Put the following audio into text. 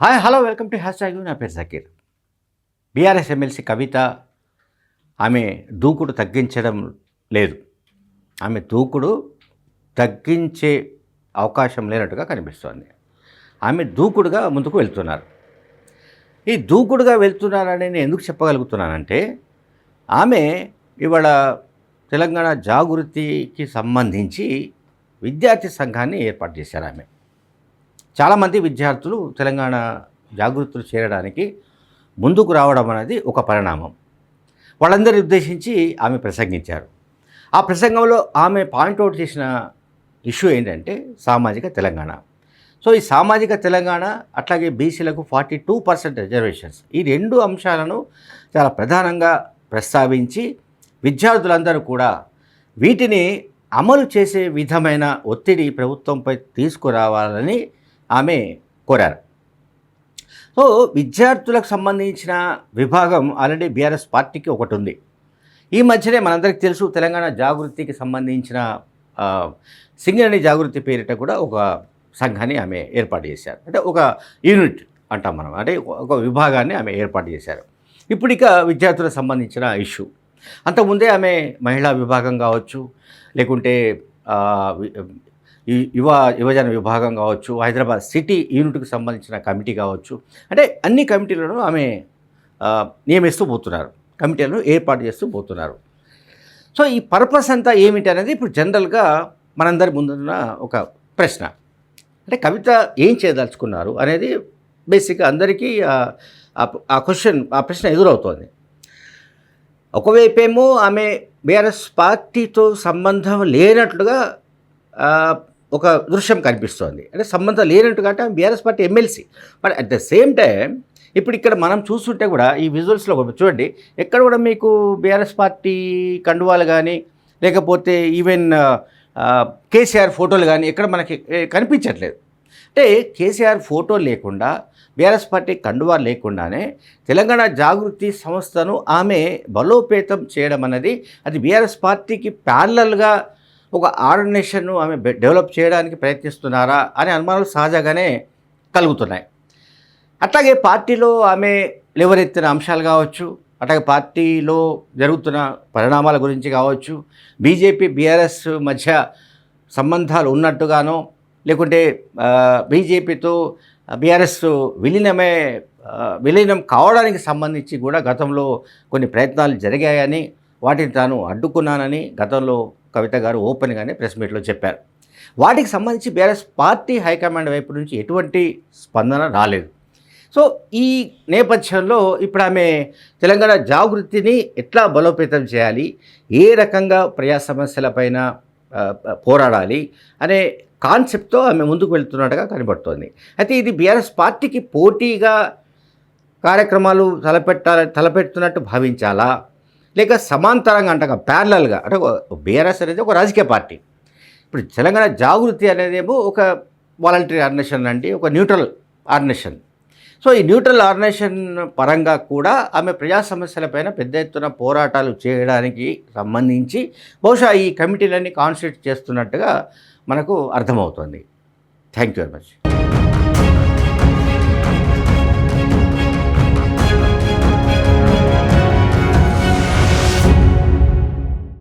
Hi hello welcome to hashtag నా పేరు Zakir. BRS MLC కవిత ఆమె దూకుడు తగ్గించడం లేదు. ఆమె దూకుడు తగ్గించే అవకాశం లేనట్టుగా కనిపిస్తోంది. ఆమె దూకుడుగా ముందుకు వెళ్తున్నారు. ఈ దూకుడుగా వెళ్తున్నారని నేను ఎందుకు చెప్పగలుగుతున్నానంటే ఆమె ఇవాళ తెలంగాణ జాగృతికి సంబంధించి విద్యార్థి సంఘాన్ని ఏర్పాటు చేశారు ఆమె. చాలామంది విద్యార్థులు తెలంగాణ జాగృతులు చేరడానికి ముందుకు రావడం అనేది ఒక పరిణామం. వాళ్ళందరినీ ఉద్దేశించి ఆమె ప్రసంగించారు. ఆ ప్రసంగంలో ఆమె పాయింట్అవుట్ చేసిన ఇష్యూ ఏంటంటే సామాజిక తెలంగాణ. సో ఈ సామాజిక తెలంగాణ అట్లాగే బీసీలకు ఫార్టీ టూ పర్సెంట్ రిజర్వేషన్స్ ఈ రెండు అంశాలను చాలా ప్రధానంగా ప్రస్తావించి విద్యార్థులందరూ కూడా వీటిని అమలు చేసే విధమైన ఒత్తిడి ప్రభుత్వంపై తీసుకురావాలని ఆమె కోరారు. సో విద్యార్థులకు సంబంధించిన విభాగం ఆల్రెడీ బీఆర్ఎస్ పార్టీకి ఒకటి ఉంది ఈ మధ్యనే మనందరికీ తెలుసు తెలంగాణ జాగృతికి సంబంధించిన సింగరేణి జాగృతి పేరిట కూడా ఒక సంఘాన్ని ఆమె ఏర్పాటు చేశారు. అంటే ఒక యూనిట్ అంటాం మనం. అంటే ఒక విభాగాన్ని ఆమె ఏర్పాటు చేశారు. ఇప్పుడు ఇక విద్యార్థులకు సంబంధించిన ఇష్యూ. అంతకుముందే ఆమె మహిళా విభాగం కావచ్చు లేకుంటే ఈ యువ యువజన విభాగం కావచ్చు హైదరాబాద్ సిటీ యూనిట్కి సంబంధించిన కమిటీ కావచ్చు అంటే అన్ని కమిటీలను ఆమె నియమిస్తూ పోతున్నారు. కమిటీలను ఏర్పాటు చేస్తూ పోతున్నారు. సో ఈ పర్పస్ అంతా ఏమిటి అనేది ఇప్పుడు జనరల్గా మనందరి ముందున్న ఒక ప్రశ్న. అంటే కవిత ఏం చేయదలుచుకున్నారు అనేది బేసిక్గా అందరికీ ఆ- క్వశ్చన్ ఆ ప్రశ్న ఎదురవుతోంది. ఒకవైపేమో ఆమె బీఆర్ఎస్ పార్టీతో సంబంధం లేనట్లుగా ఒక దృశ్యం కనిపిస్తోంది. అంటే సంబంధం లేనట్టుగా అంటే BRS party MLC. But at the same time ఇప్పుడు ఇక్కడ మనం చూస్తుంటే కూడా ఈ విజువల్స్లో చూడండి ఎక్కడ కూడా మీకు బీఆర్ఎస్ పార్టీ కండువాలు కానీ లేకపోతే ఈవెన్ కేసీఆర్ ఫోటోలు కానీ ఎక్కడ మనకి కనిపించట్లేదు. అంటే కేసీఆర్ ఫోటో లేకుండా బీఆర్ఎస్ పార్టీ కండువా లేకుండానే తెలంగాణ జాగృతి సంస్థను ఆమె బలోపేతం చేయడం అనేది అది బీఆర్ఎస్ పార్టీకి ప్యారలల్గా ఒక ఆర్గనైజేషన్ను ఆమె డెవలప్ చేయడానికి ప్రయత్నిస్తున్నారా అనే అనుమానాలు సహజంగానే కలుగుతున్నాయి. అట్లాగే పార్టీలో ఆమె లేవనెత్తిన అంశాలు కావచ్చు అట్లాగే పార్టీలో జరుగుతున్న పరిణామాల గురించి కావచ్చు బీజేపీ బీఆర్ఎస్ మధ్య సంబంధాలు ఉన్నట్టుగానో లేకుంటే బీజేపీతో బీఆర్ఎస్ విలీనమే విలీనం కావడానికి సంబంధించి కూడా గతంలో కొన్ని ప్రయత్నాలు జరిగాయని వాటిని తాను అడ్డుకున్నానని గతంలో కవిత గారు ఓపెన్గానే ప్రెస్ మీట్లో చెప్పారు. వాటికి సంబంధించి బీఆర్ఎస్ పార్టీ హైకమాండ్ వైపు నుంచి ఎటువంటి స్పందన రాలేదు. సో ఈ నేపథ్యంలో ఇప్పుడు ఆమె తెలంగాణ జాగృతిని ఎట్లా బలోపేతం చేయాలి? ఏ రకంగా ప్రజా సమస్యలపైన పోరాడాలి? అనే కాన్సెప్ట్తో ఆమె ముందుకు వెళ్తున్నట్టుగా కనబడుతోంది. అయితే ఇది బీఆర్ఎస్ పార్టీకి పోటీగా కార్యక్రమాలు తలపెట్టాల తలపెడుతున్నట్టు భావించాలా? లేక సమాంతరంగా అంటగా ప్యారలల్గా అంటే బీఆర్ఎస్ అనేది ఒక రాజకీయ పార్టీ. ఇప్పుడు తెలంగాణ జాగృతి అనేదేమో ఒక వాలంటరీ ఆర్గనైజేషన్ లాంటి ఒక న్యూట్రల్ ఆర్గనైజేషన్ సో ఈ న్యూట్రల్ ఆర్గనైజేషన్ పరంగా కూడా ఆమె ప్రజా సమస్యలపైన పెద్ద ఎత్తున పోరాటాలు చేయడానికి సంబంధించి బహుశా ఈ కమిటీలన్నీ కాన్స్టిట్యూట్ చేస్తున్నట్టుగా మనకు అర్థమవుతుంది. Thank you very much